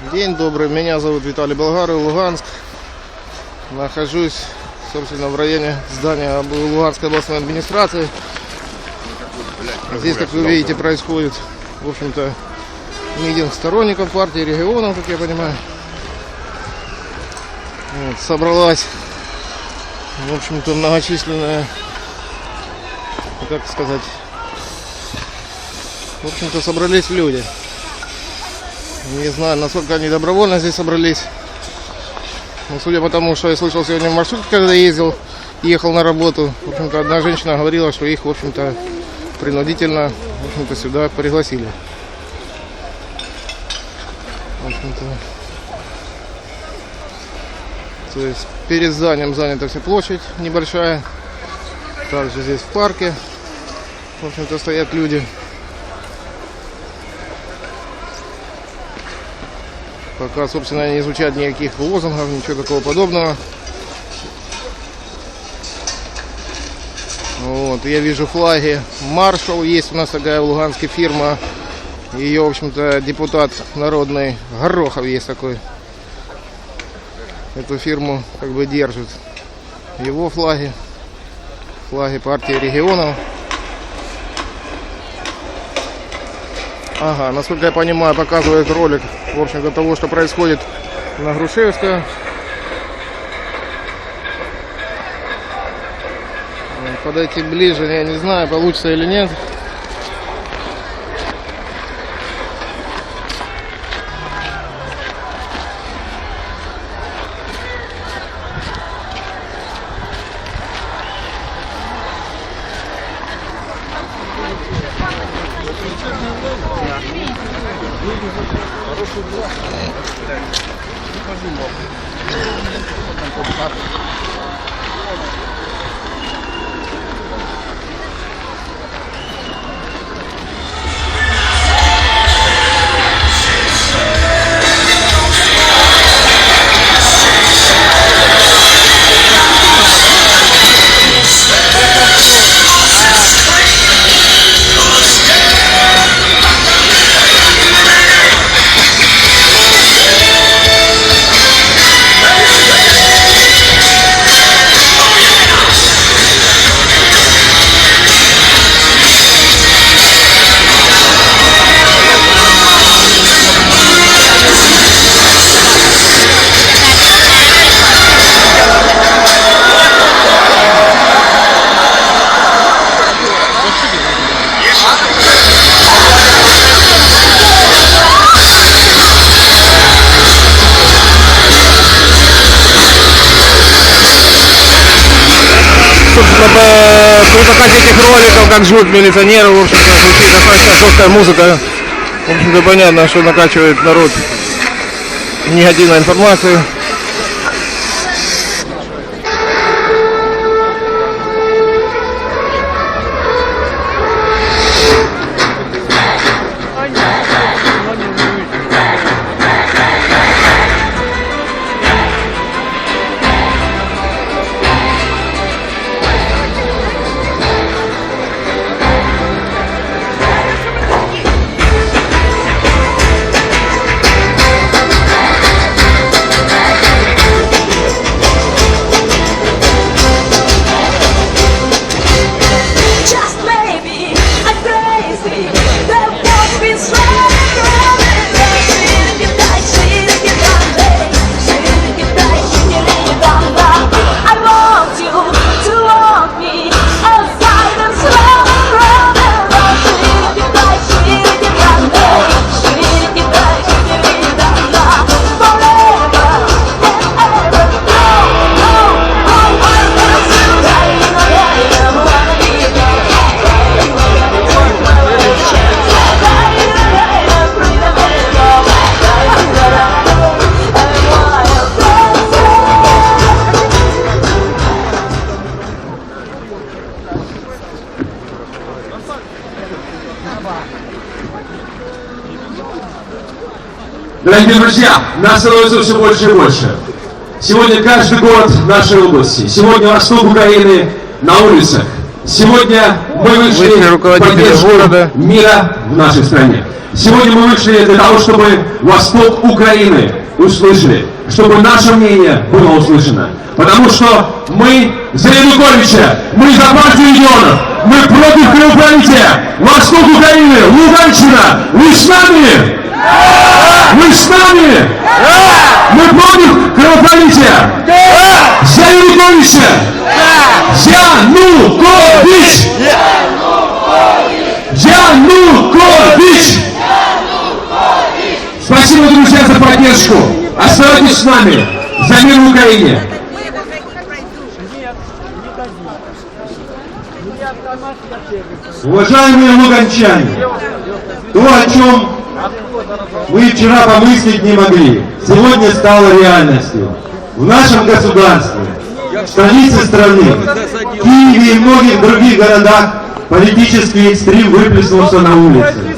День добрый, меня зовут Виталий Болгаров, Луганск. Нахожусь, собственно, в районе здания Луганской областной администрации. Здесь, как вы видите, происходит, в общем-то, митинг сторонников партии регионов, как я понимаю. Вот, собралась, в общем-то, многочисленная, как сказать, в общем-то, собрались люди. Не знаю, насколько они добровольно здесь собрались. Но судя по тому, что я слышал сегодня в маршрутке, когда ездил, ехал на работу, в общем-то, одна женщина говорила, что их, в общем-то, принудительно, в общем-то, сюда пригласили. В общем-то, то есть перед зданием занята вся площадь небольшая. Также здесь в парке, в общем-то, стоят люди. Пока, собственно, не звучат никаких лозунгов, ничего такого подобного. Вот, я вижу флаги Маршал. Есть у нас такая в Луганске фирма. Ее, в общем-то, депутат народный Горохов есть такой. Эту фирму как бы держит. Его флаги. Флаги партии регионов. Ага, насколько я понимаю, показывает ролик, в общем-то, того, что происходит на Грушевского. Подойти ближе, я не знаю, получится или нет. Собственно, по- при показе этих роликов, как ждут милиционеры, в общем-то, звучит достаточно жесткая музыка. В общем-то, понятно, что накачивает народ негативной информацией. Дорогие друзья, нас становится все больше и больше. Сегодня каждый город нашей области, сегодня восток Украины на улицах. Сегодня мы вышли в поддержку города. мира в нашей стране. Сегодня мы вышли для того, чтобы восток Украины услышали, чтобы наше мнение было услышано. Потому что мы за Януковича, мы за партию регионов, мы против кровопролития. Восток Украины, Луганщина, вы с нами? Вы с нами? Мы против кровопролития. За Януковича! Янукович! Янукович! Спасибо, друзья, за поддержку. Оставайтесь с нами. За мир в Украине. Уважаемые луганчане, то, о чем вы вчера помыслить не могли, сегодня стало реальностью. В нашем государстве, в столице страны, в Киеве и многих других городах политический экстрим выплеснулся на улицы.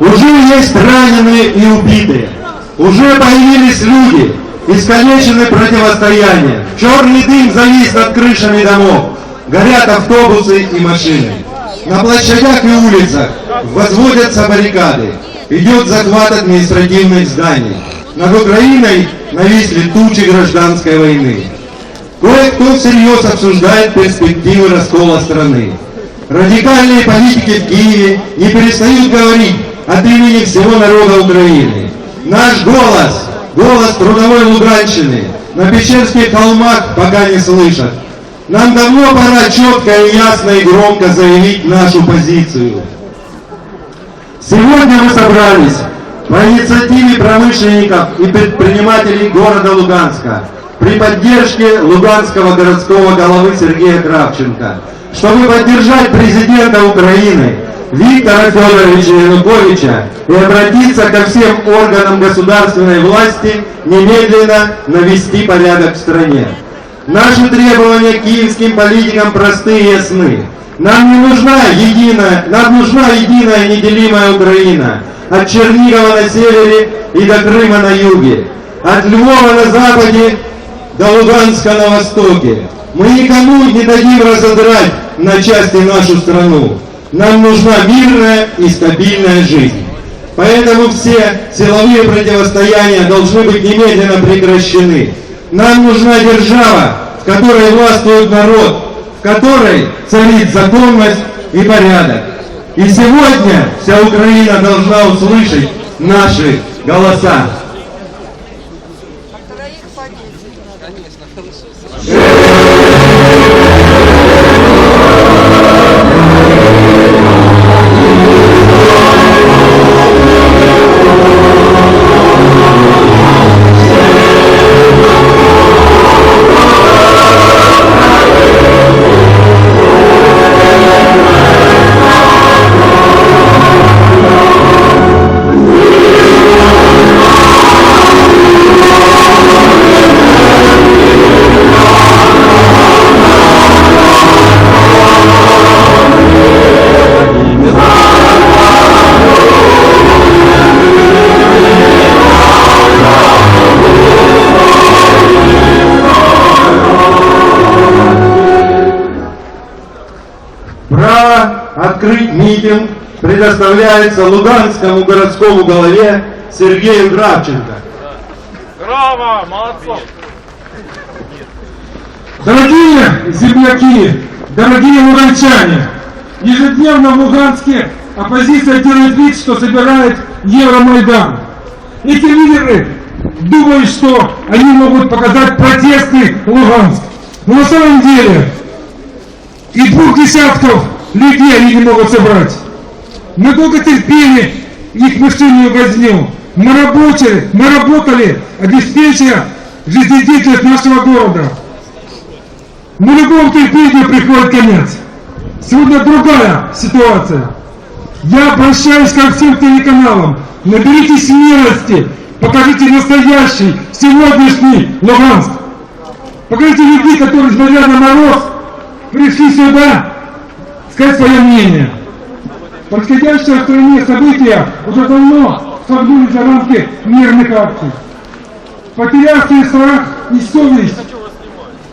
Уже есть раненые и убитые. Уже появились люди, искалечены противостоянием. Черный дым завис над крышами домов. Горят автобусы и машины. На площадях и улицах возводятся баррикады. Идет захват административных зданий. Над Украиной нависли тучи гражданской войны. Кое-кто всерьез обсуждает перспективы раскола страны. Радикальные политики в Киеве не перестают говорить от имени всего народа Украины. Наш голос, голос трудовой Луганщины, на Печерских холмах пока не слышат. Нам давно пора четко и ясно и громко заявить нашу позицию. Сегодня мы собрались по инициативе промышленников и предпринимателей города Луганска при поддержке Луганского городского головы Сергея Кравченко, чтобы поддержать президента Украины Виктора Федоровича Януковича и обратиться ко всем органам государственной власти немедленно навести порядок в стране. Наши требования к киевским политикам простые и ясны. Нам не нужна единая, нам нужна единая неделимая Украина. От Чернигова на севере и до Крыма на юге. От Львова на западе до Луганска на востоке. Мы никому не дадим разодрать на части нашу страну. Нам нужна мирная и стабильная жизнь. Поэтому все силовые противостояния должны быть немедленно прекращены. Нам нужна держава, в которой властвует народ, которой царит законность и порядок. И сегодня вся Украина должна услышать наши голоса. Предоставляется Луганскому городскому голове Сергею Кравченко. Дорогие земляки, дорогие луганчане, ежедневно в Луганске оппозиция делает вид, что собирает Евромайдан. Эти лидеры думают, что они могут показать протестный Луганск. Но на самом деле и двух десятков людей они не могут собрать. Мы долго терпели их мышиную возню. Мы работали, мы работали, обеспечивая жизнедеятельность нашего города. Но любому терпению приходит конец. Сегодня другая ситуация. Я обращаюсь ко всем телеканалам. Наберитесь смелости. Покажите настоящий, сегодняшний Луганск. Покажите людей, которые, несмотря на мороз, пришли сюда сказать свое мнение. Происходящее в стране события уже давно шагнули за рамки мирных акций. Потерявшие страх и совесть,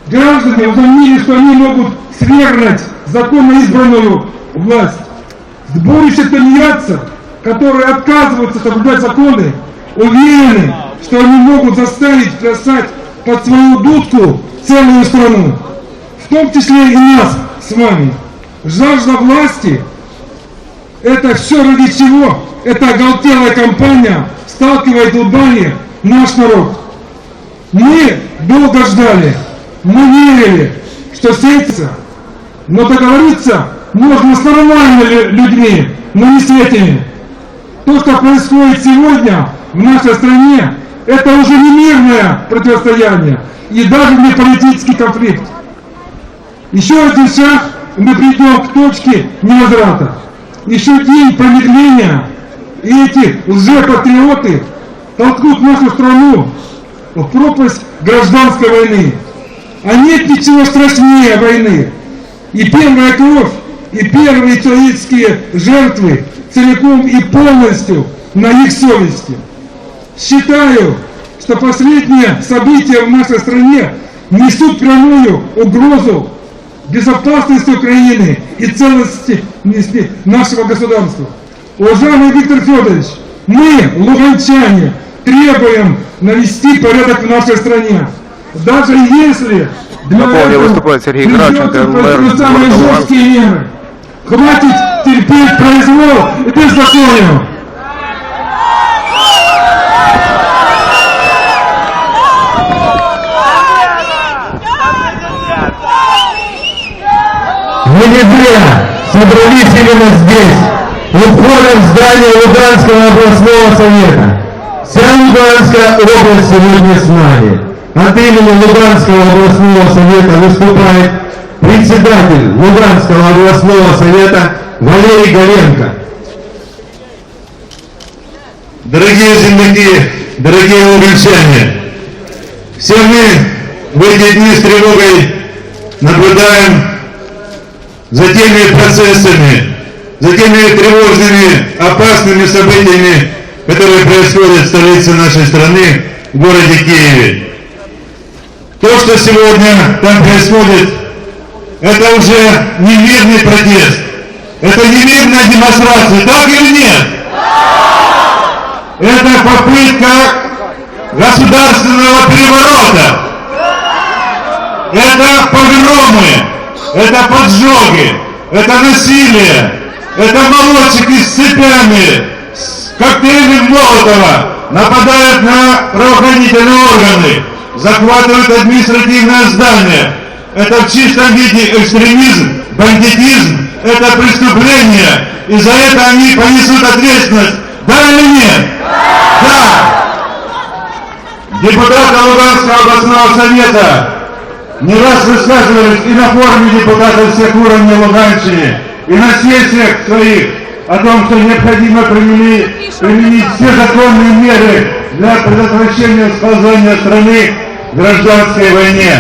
граждане возомнили, что они могут свергнуть законно избранную власть. Сборище тунеядцев, которые отказываются соблюдать законы, уверены, что они могут заставить плясать под свою дудку целую страну, в том числе и нас с вами. Жажда власти – это все ради чего эта оголтелая компания сталкивает лбами наш народ. Мы долго ждали, мы верили, что встретится, но договориться можно с нормальными лю- людьми, но не с этими. То, что происходит сегодня в нашей стране, это уже не мирное противостояние и даже не политический конфликт. Еще один шаг, мы придем к точке невозврата. Еще день промедления, и эти лжепатриоты толкнут нашу страну в пропасть гражданской войны. А нет ничего страшнее войны. И первая кровь, и первые человеческие жертвы целиком и полностью на их совести. Считаю, что последние события в нашей стране несут прямую угрозу безопасности Украины и целостности нашего государства. Уважаемый Виктор Федорович, мы, луганчане, требуем навести порядок в нашей стране. Даже если для Напомню, этого выступает Сергей придется Кравченко, мэр самые жесткие меры. Хватит терпеть произвол и беззаконие. Не зря собрались именно здесь, у входа в здание Луганского областного совета. Вся Луганская область сегодня с нами. От имени Луганского областного совета выступает председатель Луганского областного совета Валерий Галенко. Дорогие земляки, дорогие луганчане, все мы в эти дни с тревогой наблюдаем за теми процессами, за теми тревожными, опасными событиями, которые происходят в столице нашей страны, в городе Киеве. То, что сегодня там происходит, это уже не мирный протест, это не мирная демонстрация, так или нет? Это попытка государственного переворота. Это погромы, это поджоги, это насилие, это молодчики с цепями, с коктейлем Молотова нападают на правоохранительные органы, захватывают административное здание. Это в чистом виде экстремизм, бандитизм, это преступление, и за это они понесут ответственность. Да или нет? Да! Депутаты Луганского областного совета не раз высказывались и на форуме депутатов всех уровней Луганщины, и на сессиях своих о том, что необходимо применить, применить все законные меры для предотвращения сползания страны в гражданской войне.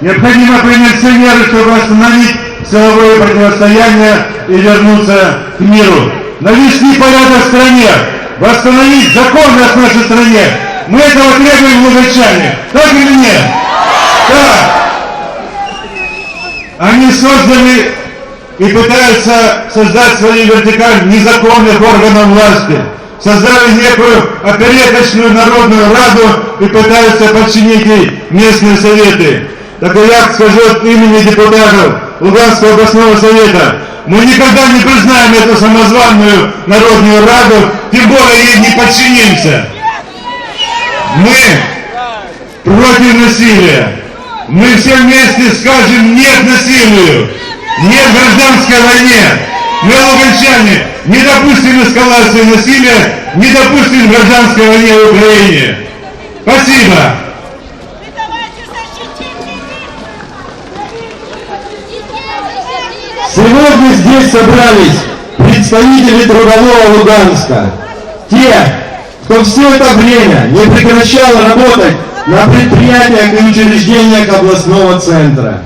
Необходимо принять все меры, чтобы остановить силовое противостояние и вернуться к миру. Навести порядок в стране, восстановить законность в нашей стране. Мы этого требуем луганчане. Так или нет? Так. Они создали и пытаются создать свою вертикаль незаконных органов власти. Создали некую опереточную народную раду и пытаются подчинить ей местные советы. Так я скажу от имени депутатов Луганского областного совета, мы никогда не признаем эту самозванную народную раду, тем более ей не подчинимся. Мы против насилия. Мы все вместе скажем нет насилию, нет гражданской войне. Мы, луганчане, не допустим эскалации насилия, не допустим гражданской войне в Украине. Спасибо. Сегодня здесь собрались представители трудового Луганска. Те, кто все это время не прекращал работать на предприятиях и учреждениях областного центра.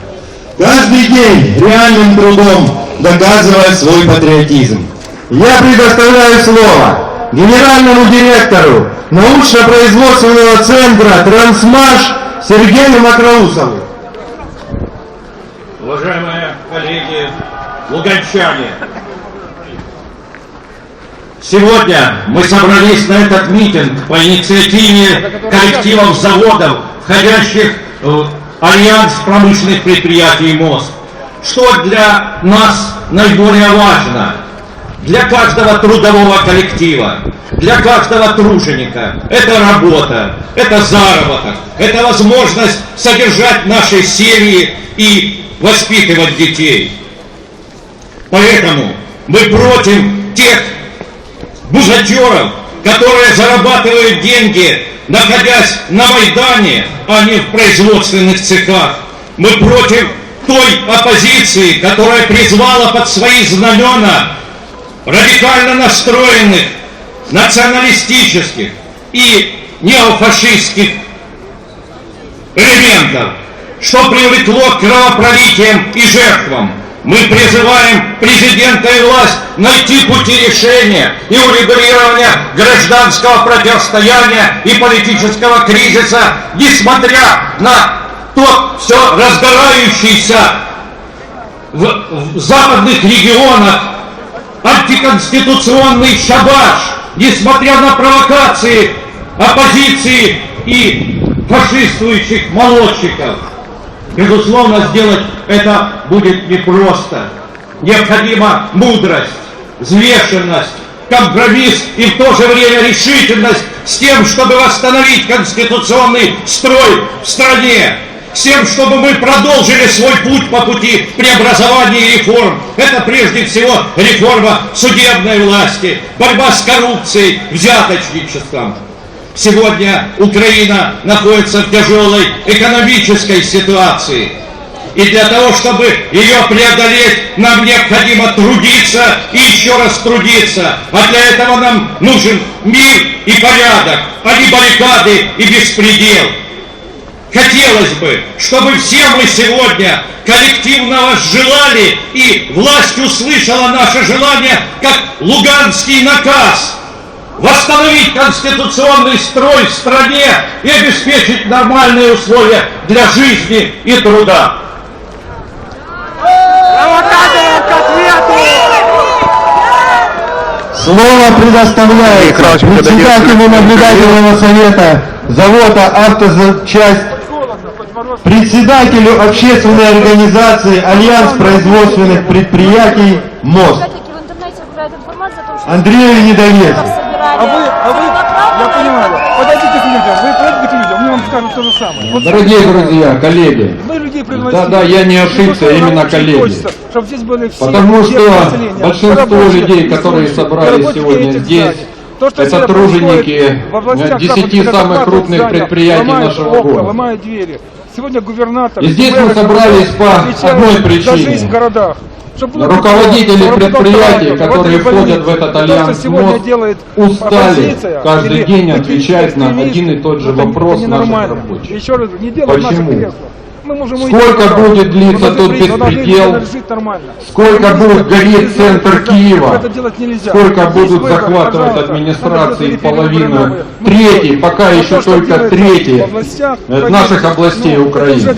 Каждый день реальным трудом доказывая свой патриотизм. Я предоставляю слово генеральному директору научно-производственного центра «Трансмаш» Сергею Макроусову. Уважаемые коллеги, луганчане, Сегодня мы собрались на этот митинг по инициативе коллективов заводов, входящих в Альянс промышленных предприятий МОЗ. Что для нас наиболее важно? Для каждого трудового коллектива, для каждого труженика это работа, это заработок, это возможность содержать наши семьи и воспитывать детей. Поэтому мы против тех бузатеров, которые зарабатывают деньги, находясь на Майдане, а не в производственных цехах. Мы против той оппозиции, которая призвала под свои знамена радикально настроенных, националистических и неофашистских элементов, что привлекло к кровопролитиям и жертвам. Мы призываем президента и власть найти пути решения и урегулирования гражданского противостояния и политического кризиса, несмотря на тот все разгорающийся в, в западных регионах антиконституционный шабаш, несмотря на провокации оппозиции и фашистующих молодчиков. Безусловно, сделать это будет непросто. Необходима мудрость, взвешенность, компромисс и в то же время решительность с тем, чтобы восстановить конституционный строй в стране, с тем, чтобы мы продолжили свой путь по пути преобразования и реформ. Это прежде всего реформа судебной власти, борьба с коррупцией, взяточничеством. Сегодня Украина находится в тяжелой экономической ситуации. И для того, чтобы ее преодолеть, нам необходимо трудиться и еще раз трудиться. А для этого нам нужен мир и порядок, а не баррикады и беспредел. Хотелось бы, чтобы все мы сегодня коллективно желали, и власть услышала наше желание, как луганский наказ – восстановить конституционный строй в стране и обеспечить нормальные условия для жизни и труда. Слово предоставляется председателю наблюдательного совета завода «Автозапчасть», председателю общественной организации «Альянс производственных предприятий МОЗ» Опять-таки в интернете гуляет информация о том, что Андрею Недоверию. А вы, а вы, я понимаю, подойдите к людям, вы подойдите к людям, они вам скажут то же самое. Вот Дорогие друзья, коллеги, мы людей пригласили. Да-да, я не ошибся, именно коллеги. хочется, чтобы здесь были все, Потому все что большинство рабочие, людей, которые собрались сегодня здесь. То, что это труженики 10 западных самых крупных зданий, предприятий нашего окна, города. ломают двери. Сегодня губернатор... И здесь мы собрались по одной За причине. Чтобы было Руководители предприятий, которые входят в этот то, альянс МОЗ, делает устали каждый день отвечать на один и тот же не- вопрос наших рабочих. Еще раз, не делать Почему? Мы можем уйти. Сколько туда. будет длиться тот беспредел? Сколько будет гореть центр Киева? Сколько будут захватывать администрации половину? третий, пока еще только третий. конечно, наших областей ну, Украины.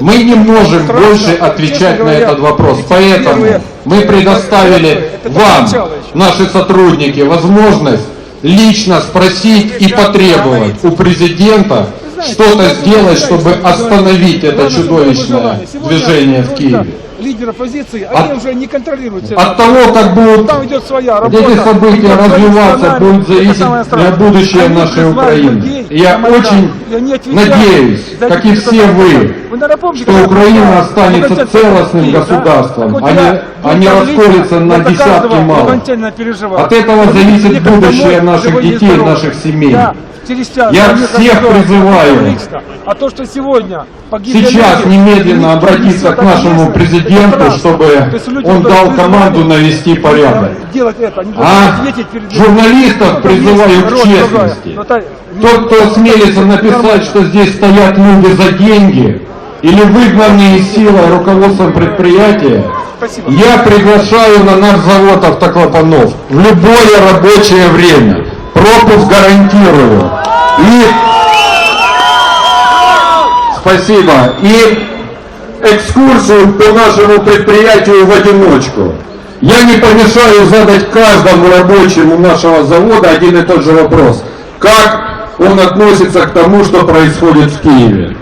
Мы не можем больше отвечать на этот вопрос, поэтому мы предоставили вам, наши сотрудники, возможность лично спросить и потребовать у президента что-то сделать, чтобы остановить это чудовищное движение в Киеве. Лидер оппозиции, От- они уже не контролируют себя. От того, как будут Там идет своя работа. эти события развиваться, будет зависеть будущее нашей Украины. я очень надеюсь, как и все вы, Вы, что Украина останется целостным да? государством, а не- а не расколется на десятки малых. От этого зависит будущее наших детей, наших семей. Я всех призываю. А то, что сегодня сейчас люди, немедленно обратиться к нашему президенту, чтобы он дал команду навести порядок. Это, А журналистов призываю к честности. Но та- Тот, кто осмелится написать, что здесь стоят люди за деньги или выгнанные силой руководством предприятия, Спасибо. я приглашаю на наш завод автоклапанов в любое рабочее время. Пропуск гарантирую. И спасибо. И экскурсию по нашему предприятию в одиночку. Я не помешаю задать каждому рабочему нашего завода один и тот же вопрос. Как он относится к тому, что происходит в Киеве?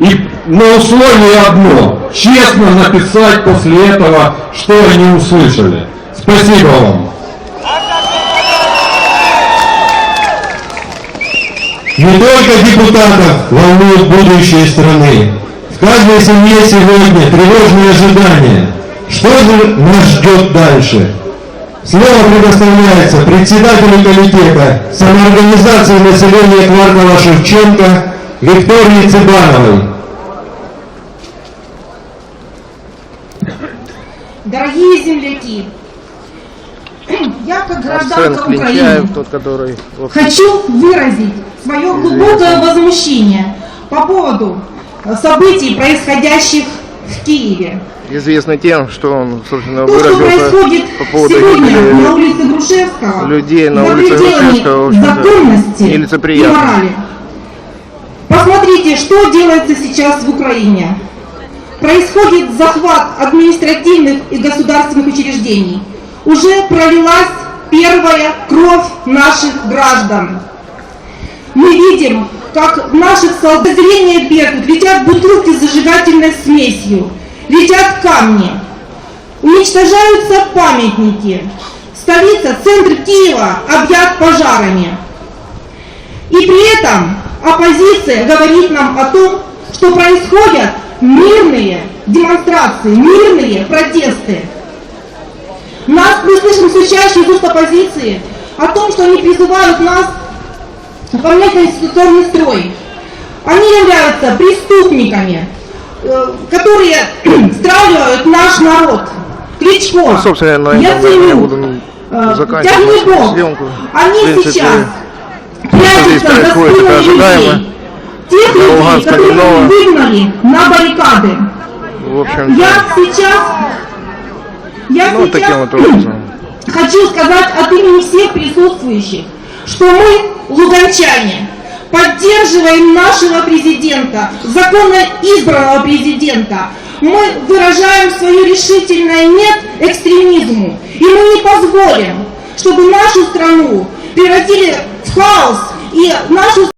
И на условие одно, честно написать после этого, что они услышали. Спасибо вам. Не только депутатов волнует будущее страны. В каждой семье сегодня тревожные ожидания. Что же нас ждет дальше? Слово предоставляется председателю комитета самоорганизации населения квартала Шевченко Виктории Цыбановой. Дорогие земляки, я Украины Клинчаев, тот, который... хочу выразить свое глубокое возмущение по поводу э, событий, происходящих в Киеве. известный тем, что он, собственно, То, что происходит по поводу сегодня на улице Грушевского, людей на улице Грушевского, законности и морали. Посмотрите, что делается сейчас в Украине. Происходит захват административных и государственных учреждений. Уже пролилась первая кровь наших граждан. Мы видим, как наших солдат зрения бегают, летят бутылки с зажигательной смесью, летят камни, уничтожаются памятники. Столица, центр Киева объят пожарами. И при этом оппозиция говорит нам о том, что происходят мирные демонстрации, мирные протесты. Нас мы слышим все чаще из уст оппозиции о том, что они призывают нас поменять конституционный строй. Они являются преступниками, э, которые стравливают наш народ. Кличко, Ну, собственно, на Яценюк, э, Тягнебок. съемку. Они сейчас прячутся за спинами людей. Тех людей, Белова. выгнали на баррикады. В общем, Я сейчас, я ну, сейчас вот образом. хочу сказать от имени всех присутствующих, что мы, луганчане, поддерживаем нашего президента, законно избранного президента. Мы выражаем свое решительное «нет» экстремизму. И мы не позволим, чтобы нашу страну превратили в хаос и нашу